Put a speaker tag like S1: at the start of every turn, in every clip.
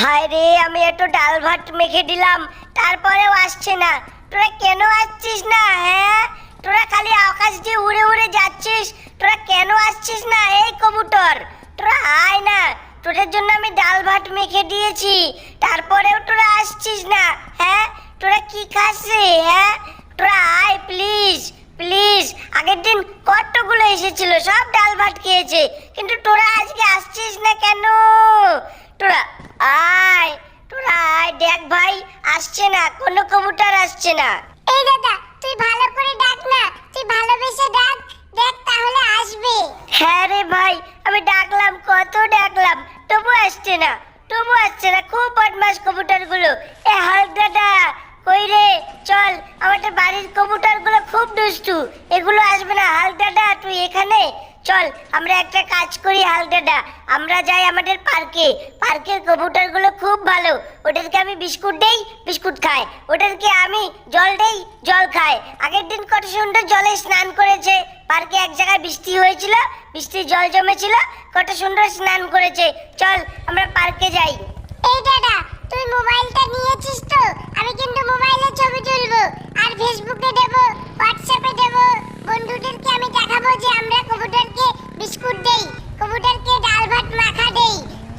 S1: হায় রে, আমি একটু ডাল ভাত মেখে দিলাম, তারপরেও আসছে না। তোরা কেন আসছিস না হ্যাঁ? তোরা খালি আকাশ দিয়ে উড়ে উড়ে যাচ্ছিস, তোরা কেন আসছিস না, এই কবুতর? তোরা আয় না, তোদের জন্য আমি ডাল ভাত মেখে দিয়েছি, তারপরেও তোরা আসছিস না হ্যাঁ? তোরা কি খাস হ্যাঁ? তোরা আয় প্লিজ প্লিজ আগের দিন কতগুলো এসেছিল, সব ডাল ভাত খেয়েছে, কিন্তু তোরা আজকে আসছিস না কেন? কবুতর আসছে না।
S2: এই দাদা তুই ভালো করে ডাক না। তুই ভালোবেসে ডাক। দেখ তাহলে আসবে।
S1: হ্যাঁ রে ভাই আমি ডাকলাম কত ডাকলাম। তবু আসছে না তবু আসছে না। খুব বদমাস কবুতরগুলো এ হাল দাদা কই রে? চল আমাদের বাড়ির কবুতরগুলো খুব দুষ্টু। এগুলো আসবে না। হাল দাদা তুই এখানে? চল, আমরা একটা কাজ করি হাল দাদা। আমরা যাই আমাদের পার্কে। পার্কের কবুতরগুলো খুব ভালো। ওদেরকে আমি বিস্কুট দেই, বিস্কুট খায়। ওদেরকে আমি জল দেই, জল খায়। আগের দিন কত সুন্দর জলে স্নান করেছে। পার্কে এক জায়গায় বৃষ্টি হয়েছিল, বৃষ্টির জল জমেছিল, কত সুন্দর স্নান করেছে। চল, আমরা পার্কে যাই।
S2: এই দাদা, তুই মোবাইলটা নিয়েছিস?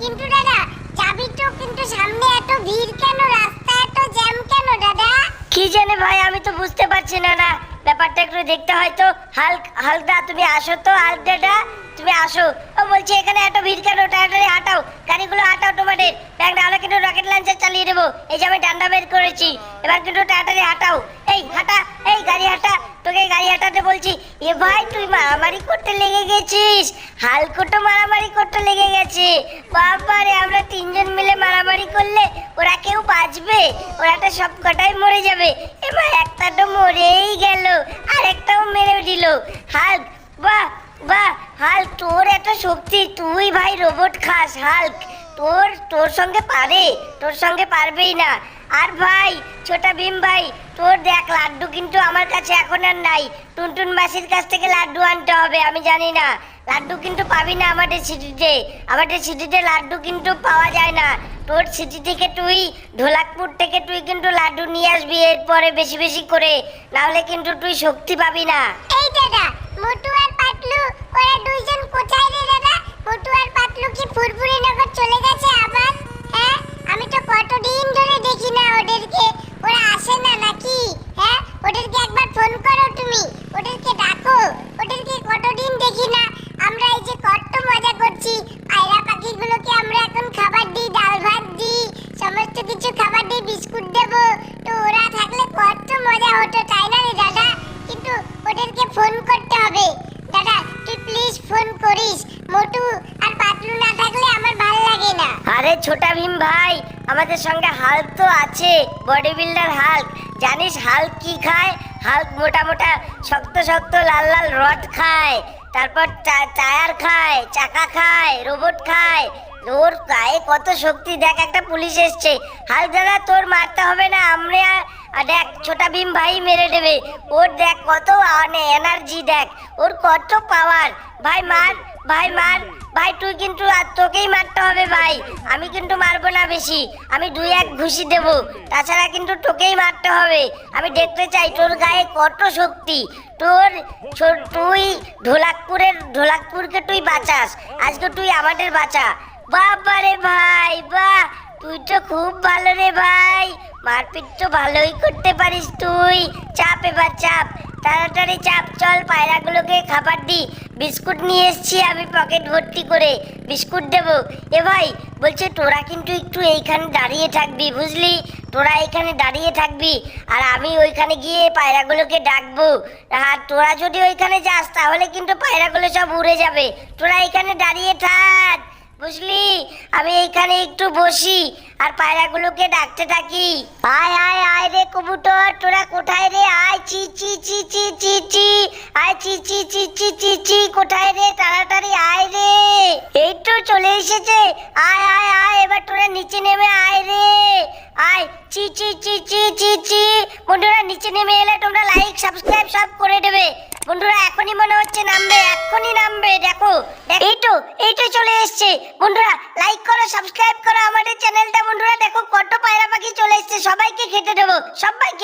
S2: কিন্তু দাদা, যাবি তো, কিন্তু সামনে এত ভিড় কেন? রাস্তা এত জ্যাম কেন, দাদা?
S1: কি জানে ভাই, আমি তো বুঝতে পারছি না না। ব্যাপারটা একটু দেখতে হয় তো। হালক, হালদা, তুমি আসো তো, হালদাটা। তুমি আসো। ও বলছি, এখানে এত ভিড় কেন তাড়াতাড়ি হাঁটাও। গাড়িগুলো হাঁটাও তোমাদের। ব্যাগ নাহলে কিন্তু রকেট লঞ্চার চালিয়ে দেবো। এই যে আমি ডান্ডা বের করেছি। এবার কিন্তু তাড়াতাড়ি হাঁটাও। এই, হাঁটা, এই, গাড়ি হাঁটা। তোকে গাড়ি হাঁটাতে বলছি, এ ভাই, তুই মারামারি করতে লেগে গেছিস? হালকো তো মারামারি করতে লেগে গেছে। বাবারে আমরা তিনজন মিলে মারামারি করলে ওরা কেউ বাঁচবে? ওরা তো সব কটাই মরে যাবে। এবার একটা তো মরেই গেল আর একটাও মেরে দিল হাল্ক বাহ বাহ হাল্ক তোর এত শক্তি, তুই ভাই রোবট খাস, হাল্ক। তোর তোর সঙ্গে পারে, তোর সঙ্গে পারবেই না। আর ভাই, ছোটা ভীম ভাই, তোর দেখ, লাড্ডু কিন্তু আমার কাছে এখন আর নাই। টুনটুন মাসির কাছ থেকে লাড্ডু আনতে হবে, আমি জানি না। লাড্ডু কিন্তু পাবি না আমাদের সিটিতে। আমাদের সিটিতে লাড্ডু কিন্তু পাওয়া যায় না। তোর সিটি থেকে তুই ঢোলাকপুর থেকে তুই কিন্তু লাড্ডু নিয়ে আসবি এরপরে বেশি বেশি করে। নাহলে কিন্তু তুই শক্তি পাবি না।
S2: এই দাদা, মোটু আর পাতলু, ওরা দুইজন কোথায় রে দাদা? মোটু আর পাতলু কি ফুরফুরি নগর চলে গেছে আবার? হ্যাঁ? আমি তো কতদিন ধরে দেখি না ওদেরকে। ওরা আসে না নাকি? হ্যাঁ? ওদেরকে একবার ফোন করো তুমি। ওদেরকে ডাকো। ওদেরকে কতদিন দেখি না। আমরা এই যে কত মজা করছি। পায়রা পাখিগুলোকে আমরা এখন খাবার দিই, ডাল ভাত দিই, সমস্ত কিছু খাবার দিই, বিস্কুট দেবো। তো ওরা থাকলে কত মজা হতো, তাই না রে দাদা? কিন্তু ওদেরকে ফোন করতে হবে। প্লিজ ফোন করিস। মোটু আর পাতলু না থাকলে আমার ভালো লাগে না।
S1: আরে ছোটা ভীম ভাই, আমাদের সঙ্গে হাল তো আছে বডি বিল্ডার হাল্ক। জানিস হাল কি খায়? হাল্ক মোটা মোটা, শক্ত শক্ত লাল লাল রড খায়। তারপর টায়ার খায়, চাকা খায়, রোবট খায়। ওর গায়ে কত শক্তি? দেখ, একটা পুলিশ এসছে। হাল দাদা, তোর মারতে হবে না, আমরা দেখ, ছোটা ভীম ভাই মেরে দেবে। ওর দেখ, কত এনার্জি দেখ। ওর কত পাওয়ার ভাই, মার ভাই মার। ভাই, তুই কিন্তু আর তোকেই মারতে হবে, ভাই। আমি কিন্তু মারবো না বেশি। আমি দুই এক ঘুষি দেব। তাছাড়া কিন্তু তোকেই মারতে হবে। আমি দেখতে চাই তোর গায়ে কত শক্তি। তোর তুই ঢোলাকপুরের, ঢোলাকপুরকে তুই বাঁচাস। আজকে তুই আমাদের বাঁচা। বাবা রে ভাই, বাহ, তুই তো খুব ভালো রে ভাই। মারপিট তো ভালোই করতে পারিস তুই। চাপ এবার চাপ, তাড়াতাড়ি চাপ, চল পায়রাগুলোকে খাবার দি। বিস্কুট নিয়ে এসছি আমি পকেট ভর্তি করে, বিস্কুট দেব। এ ভাই, বলছে তোরা কিন্তু একটু এইখানে দাঁড়িয়ে থাকবি, বুঝলি? তোরা এইখানে দাঁড়িয়ে থাকবি, আর আমি ওইখানে গিয়ে পায়রাগুলোকে ডাকবো। আর তোরা যদি ওইখানে যাস, তাহলে কিন্তু পায়রাগুলো সব উড়ে যাবে। তোরা এখানে দাঁড়িয়ে থাক। বুঝলি আমি এইখানে একটু বসি আর পায়রাগুলোকে ডাকতে থাকি আয় আয় আয় রে কবুতর তোরা কোথায় রে আয় চি চি চি চি চি চি আয় চি চি চি চি চি চি কোথায় রে তাড়াতাড়ি আয় রে এই তো চলে এসেছে আয় আয় আয় এবার তোরা নিচে নেমে আয় রে আয় চি চি চি চি চি চি বন্ধুরা নিচে নেমে এলে তোমরা লাইক সাবস্ক্রাইব সব করে দেবে বন্ধুরা, এখনই মনে হচ্ছে নামবে, এখনই নামবে, দেখো এই তো চলে এসছে। বন্ধুরা লাইক করো সাবস্ক্রাইব করো আমাদের চ্যানেলটা বন্ধুরা, দেখো কত পায়রা পাখি চলে এসছে। সবাইকে খেতে দেবো। সবাইকে